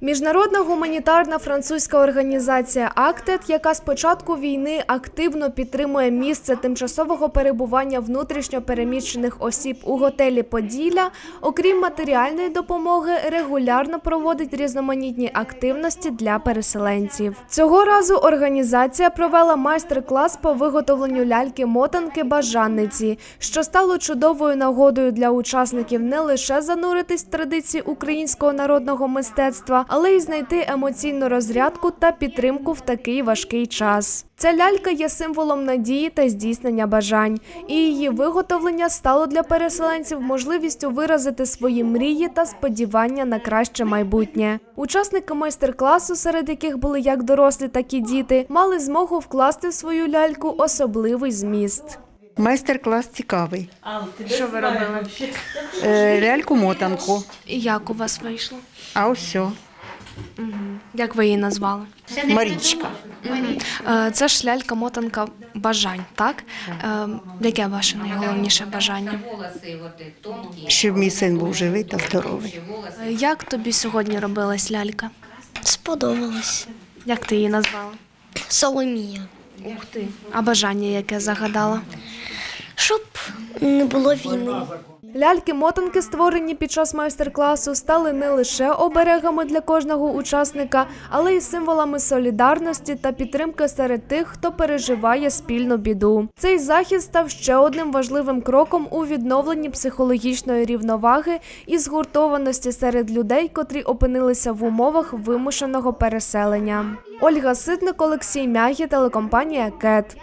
Міжнародна гуманітарна французька організація АКТЕТ, яка з початку війни активно підтримує місце тимчасового перебування внутрішньо переміщених осіб у готелі Поділля, окрім матеріальної допомоги, регулярно проводить різноманітні активності для переселенців. Цього разу організація провела майстер-клас по виготовленню ляльки-мотанки бажанниці, що стало чудовою нагодою для учасників не лише зануритись в традиції українського народного мистецтва, але й знайти емоційну розрядку та підтримку в такий важкий час. Ця лялька є символом надії та здійснення бажань, і її виготовлення стало для переселенців можливістю виразити свої мрії та сподівання на краще майбутнє. Учасники майстер-класу, серед яких були як дорослі, так і діти, мали змогу вкласти в свою ляльку особливий зміст. Майстер-клас цікавий. Що ви робили? Е, Ляльку-мотанку. І як у вас вийшло? А ось все. Як ви її назвали? Марічка. Е, Це ж лялька-мотанка бажань, так? Е, Яке ваше найголовніше бажання? Щоб мій син був живий та здоровий. Е, Як тобі сьогодні робилась лялька? Сподобалось. Як ти її назвала? Соломія. Ух ти. А бажання яке загадала? Не було війни. Ляльки-мотанки, створені під час майстер-класу, стали не лише оберегами для кожного учасника, але й символами солідарності та підтримки серед тих, хто переживає спільну біду. Цей захід став ще одним важливим кроком у відновленні психологічної рівноваги і згуртованості серед людей, котрі опинилися в умовах вимушеного переселення. Ольга Ситник, Олексій Мягі, телекомпанія КЕТ.